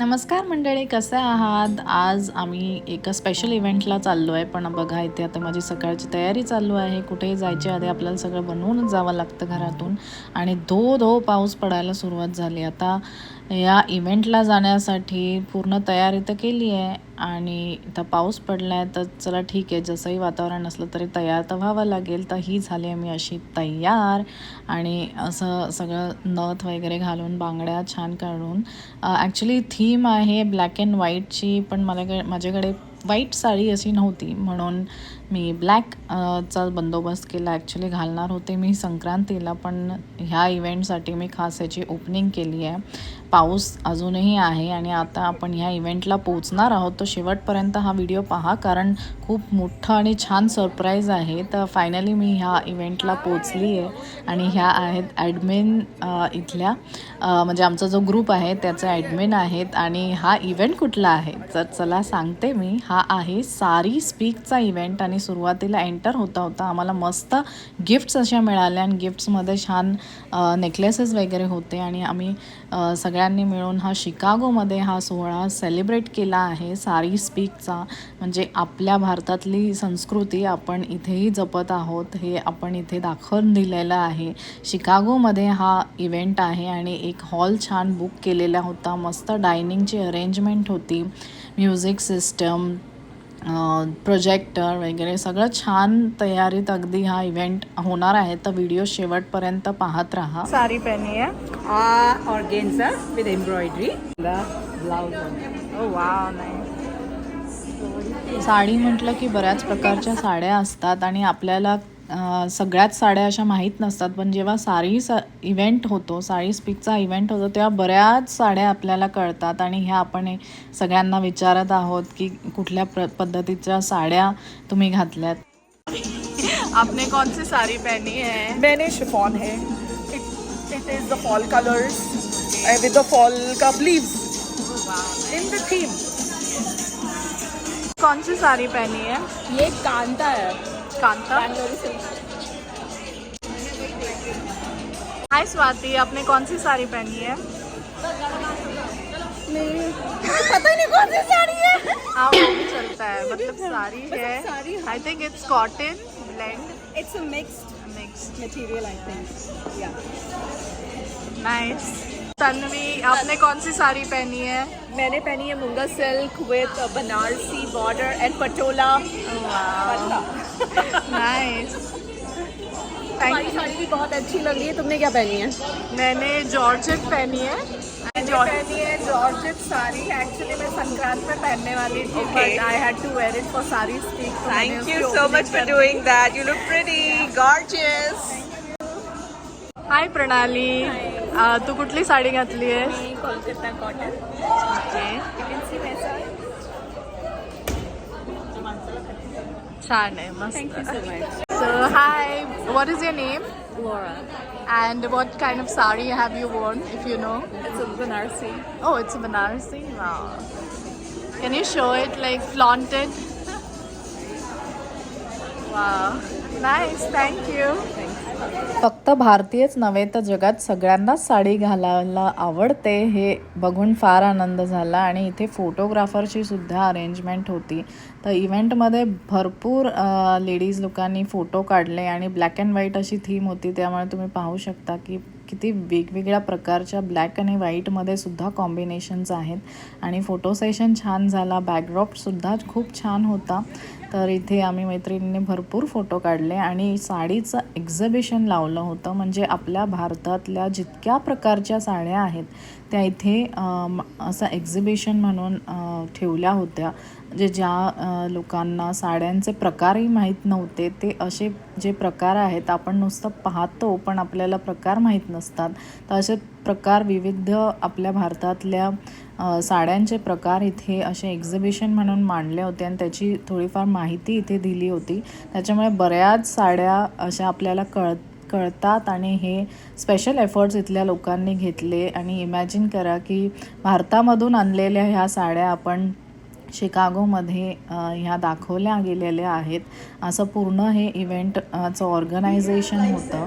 नमस्कार मंडळी कसे आहात? आज आम्ही एका स्पेशल इव्हेंटला चाललो आहे पण बघा इथे आता माझी सकाळची तयारी चालू आहे. कुठेही जायच्या आधी आपल्याला सगळं बनवूनच जावं लागतं घरातून. आणि धो धो पाऊस पडायला सुरुवात झाली. आता या इव्हेंटला जाण्यासाठी पूर्ण तयारी तर केली आहे आणि इथं पाऊस पडला आहे तर चला ठीक आहे. जसंही वातावरण असलं तरी तयार तर व्हावं लागेल. तर ही झाली आहे मी अशी तयार आणि असं सगळं नथ वगैरे घालून बांगड्या छान काढून. ॲक्च्युली थीम आहे ब्लॅक अँड व्हाईटची पण मला माझ्याकडे व्हाईट साडी अशी नव्हती. म्हणून मी ब्लॅक चा बंदोबस्त केला. ॲक्च्युली घालणार होते मी संक्रांतीला पण ह्या इव्हेंटसाठी मी खास याची ओपनिंग केली आहे. पाऊस अजूनही आहे आणि आता आपण ह्या इव्हेंटला पोचणार आहोत. तो शेवटपर्यंत हा व्हिडिओ पहा कारण खूप मोठं आणि छान सरप्राईज आहे. तर फायनली मी ह्या इव्हेंटला पोचली आहे. आणि ह्या आहेत ॲडमिन इथल्या. म्हणजे आमचा जो ग्रुप आहे त्याचे ॲडमिन आहेत. आणि हा इव्हेंट कुठला आहे? तर चला सांगते मी. हा आहे सारी स्पीकचा इव्हेंट आणि सुरुवातीला एंटर होता होता आम्हाला मस्त गिफ्ट्स अशा मिळाल्या आणि गिफ्ट्समध्ये छान नेकलेसेस वगैरे होते आणि आम्ही सगळ्यांनी मिळून हा शिकागोमध्ये हा सोहळा सेलिब्रेट केला आहे. सारी स्पीकचा म्हणजे आपल्या भारतातली संस्कृती आपण इथेही जपत आहोत हे आपण इथे दाखवून दिलेलं आहे. शिकागोमध्ये हा इव्हेंट आहे आणि एक हॉल छान बुक केलेला होता. मस्त डायनिंगची अरेंजमेंट होती. म्युझिक सिस्टम प्रोजेक्टर वगैरे सगळं छान तयारीत अगदी हा इव्हेंट होणार आहे. तर व्हिडिओ शेवटपर्यंत पाहत राहा. साडी पहनी आहे it. ओ वाव नाही साडी म्हटलं की बऱ्याच प्रकारच्या साड्या असतात आणि आपल्याला सगळ्याच साड्या अशा माहीत नसतात पण जेव्हा साडी स इव्हेंट होतो साडी स्पीकचा इव्हेंट होतो तेव्हा बऱ्याच साड्या आपल्याला कळतात आणि ह्या आपण हे सगळ्यांना विचारत आहोत की कुठल्या प्र पद्धतीच्या साड्या तुम्ही घातल्यात? आपने कौन सी साड़ी पहनी है? मैंने शिफॉन है। It is the fall colours with the fall का लीव्स इन द थीम कौन सी साड़ी पहनी है? ये कांता है। कांता। हाय स्वाति आपने कौन सी साड़ी पहनी है? पता नहीं कौन सी साड़ी है। हाँ वो भी चलता है मतलब साड़ी है। I think it's cotton blend it's a mixed mixed material I think या नाइस तन्वी आपने कौन सी साड़ी पहनी है? मैंने पहनी है Munga silk with Banarasi border and Patola nice sari भी बहुत अच्छी लग रही है। तुमने क्या पहनी है? मैंने जॉर्जेट पहनी है। पहनी है जॉर्जेट साड़ी। एक्चुअली मैं संक्रांत में पहनने वाली थी but I had to wear it for sorry speak Thank you so much for doing that. You look pretty, gorgeous. Hi Pranali अं, तू कुठली साडी घातली आहे Kolkata cotton okay Thank you so much. So, hi, what is your name? Laura. And what kind of sari have you worn, if you know? It's a Banarsi. Oh, it's a Banarsi? Wow. Can you show it, like, flaunted? Wow. Nice, thank you. फक्त भारतीयच नव्हे तर जगात सगळ्यांनाच साडी घालायला आवडते हे बघून फार आनंद झाला. आणि इथे फोटोग्राफरची सुद्धा अरेंजमेंट होती. तर इव्हेंटमध्ये भरपूर लेडीज लोकांनी फोटो काढले आणि ब्लॅक अँड व्हाईट अशी थीम होती. त्यामुळे तुम्ही पाहू शकता की किती वेगवेगळ्या प्रकारच्या ब्लॅक आणि व्हाईटमध्ये सुद्धा कॉम्बिनेशन्स आहेत. आणि फोटो सेशन छान झाला. बॅकड्रॉपसुद्धा खूप छान होता. तर इथे आम्ही मैत्रिणींनी भरपूर फोटो काढले आणि साडीचं एक्झिबिशन लावलं होतं. म्हणजे आपल्या भारतातल्या जितक्या प्रकारच्या साड्या आहेत त्या इथे असं एक्झिबिशन म्हणून ठेवल्या होत्या. म्हणजे ज्या लोकांना साड्यांचे प्रकारही माहीत नव्हते ते असे जे प्रकार आहेत आपण नुसतं पाहतो पण आपल्याला प्रकार माहीत नसतात. तर असे प्रकार विविध आपल्या भारतातल्या साड्यांचे प्रकार इथे असे एक्झिबिशन म्हणून मांडले होते आणि त्याची थोडीफार माहिती इथे दिली होती. त्याच्यामुळे बऱ्याच साड्या अशा आपल्याला कळ कळतात आणि हे स्पेशल एफर्ट्स इथल्या लोकांनी घेतले. आणि इमॅजिन करा की भारतामधून आणलेल्या ह्या साड्या आपण शिकागोमध्ये ह्या दाखवल्या गेलेल्या आहेत. असं पूर्ण हे इव्हेंटचं ऑर्गनायझेशन होतं.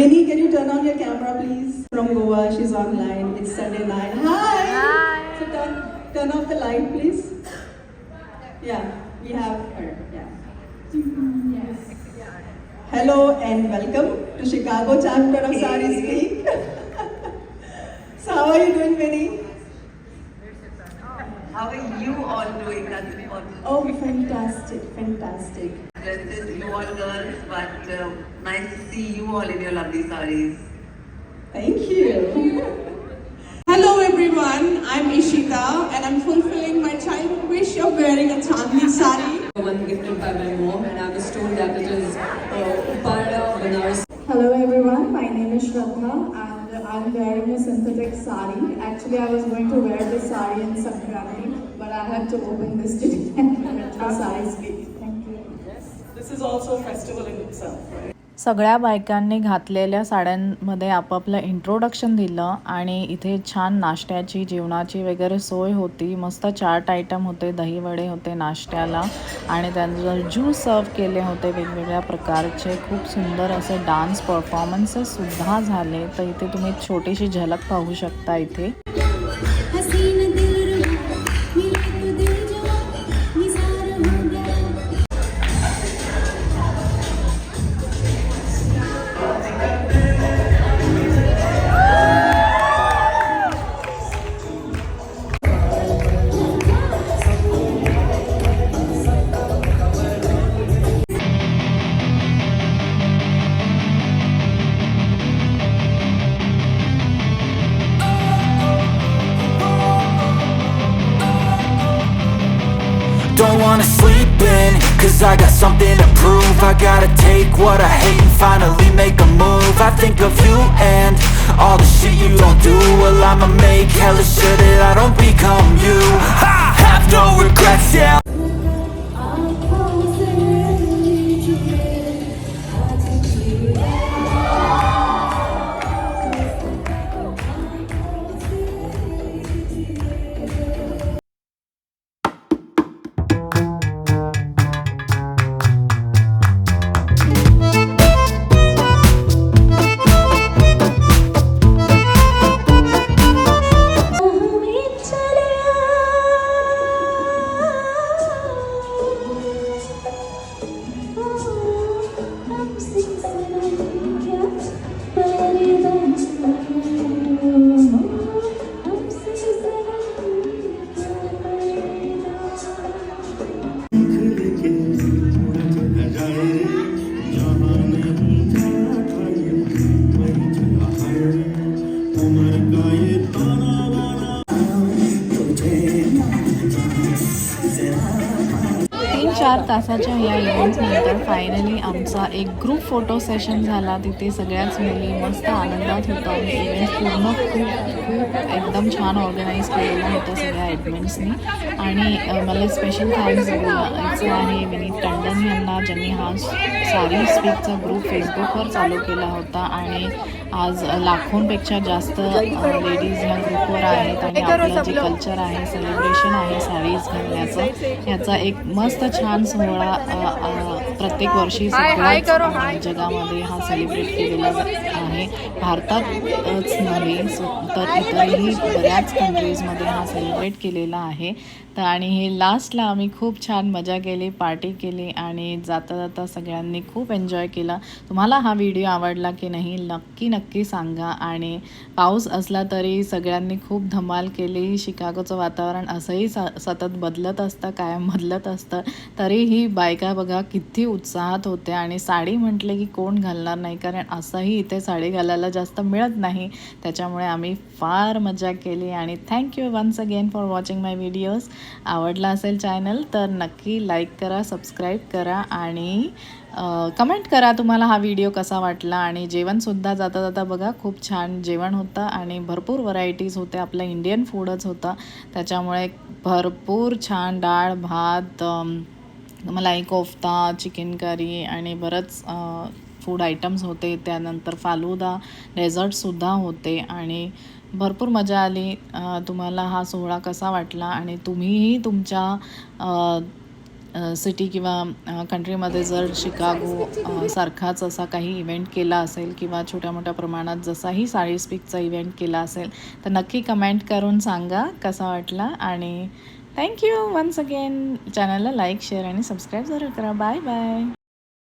Minnie, can you turn on your camera, please? From Goa, she's online. It's Sunday night. Hi. Hi. So turn, turn off the light, please. Yeah, we have her. Yeah. Yes. Hello and welcome to Chicago chapter of Sari Speak. so how are you doing, Minnie? How are you all doing? That's important. Oh, fantastic, fantastic. This is you all girls, but uh, nice to see you all in your lovely sarees. Thank you. Hello everyone, I'm Ishita and I'm fulfilling my childhood wish of wearing a Chandni sari. one gifted by my mom and I was told that it is uh, Upada Banaras Hello everyone, my name is Shraddha and I'm wearing a synthetic sari. Actually, I was going to wear this sari in Sankranti, but I had to open this today and the sari speak. सगळ्या बायकांनी घातलेल्या साड्यांमध्ये आपापलं introduction दिलं आणि इथे छान नाश्त्याची जेवणाची वगैरे सोय होती. मस्त चाट आयटम होते दहीवडे होते नाश्त्याला आणि त्यांचं ज्यूस सर्व केले होते वेगवेगळ्या प्रकारचे. खूप सुंदर असे डान्स परफॉर्मन्सेससुद्धा झाले. तर इथे तुम्ही छोटीशी झलक पाहू शकता इथे. Don't wanna sleep in, cause I got something to prove. I gotta take what I hate and finally make a move. I think of you and all the shit you don't do. Well I'ma make hella sure that I don't become you. I have no regrets, yeah तासाच्या या इव्हेंटनंतर finally आमचा एक group photo session झाला. तिथे सगळ्याच मुली मस्त आनंदात होतो. आणि इव्हेंट पूर्ण खूप खूप एकदम छान ऑर्गनाईज केलेलं होतं सगळ्या ॲडमिन्सनी आणि मला स्पेशल थँक्स बोलायचं आहे. विनीत टंडन यांना ज्यांनी हा सारी स्पीकचा ग्रुप फेसबुकवर चालू केला होता. आणि आज लाखोंपेक्षा जास्त लेडीज ह्या ग्रुपवर आहेत. आणि आपलं जे कल्चर आहे सेलिब्रेशन आहे साडीज घालण्याचं ह्याचा एक मस्त छान सोहळा 啊啊啊。प्रत्येक वर्षी जगामध्ये हा सेलिब्रेट केलेला आहे. भारतातच नव्हे तर इतरही बऱ्याच कंट्रीजमध्ये हा सेलिब्रेट केलेला आहे. तर आणि हे लास्टला आम्ही खूप छान मजा केली पार्टी केली आणि जाता जाता सगळ्यांनी खूप एन्जॉय केला. तुम्हाला हा व्हिडिओ आवडला की नाही नक्की नक्की सांगा. आणि पाऊस असला तरी सगळ्यांनी खूप धमाल केली. शिकागोचं वातावरण असंही स सतत बदलत असतं कायम बदलत असतं. तरीही बायका बघा किती उत्साहात होते आणि साडी म्हटले की कोण घालणार नाही कारण असंही इथे साडी घालायला जास्त मिळत नाही. त्याच्यामुळे आम्ही फार मजा केली आणि thank you once again for watching my videos आवडला असेल चॅनल तर नक्की लाईक करा सबस्क्राईब करा आणि कमेंट करा तुम्हाला हा व्हिडिओ कसा वाटला. आणि जेवणसुद्धा जाता जाता बघा खूप छान जेवण होतं आणि भरपूर व्हरायटीज होत्या आपलं इंडियन फूडच होतं. त्याच्यामुळे भरपूर छान डाळ भात मलाई कोफ्ता चिकन करी आणि बरंच फूड आयटम्स होते. त्यानंतर फालुदा डेझर्टसुद्धा होते. आणि भरपूर मजा आली. तुम्हाला हा सोहळा कसा वाटला? आणि तुम्हीही तुमच्या सिटी किंवा कंट्रीमध्ये जर शिकागो सारखाच असा काही इव्हेंट केला असेल किंवा छोट्या मोठ्या प्रमाणात जसाही साडी स्पीकचा इव्हेंट केला असेल तर नक्की कमेंट करून सांगा कसा वाटला. आणि थँक्यू वन्स अगेन चॅनलला लाईक शेअर आणि सबस्क्राईब जरूर करा. Bye bye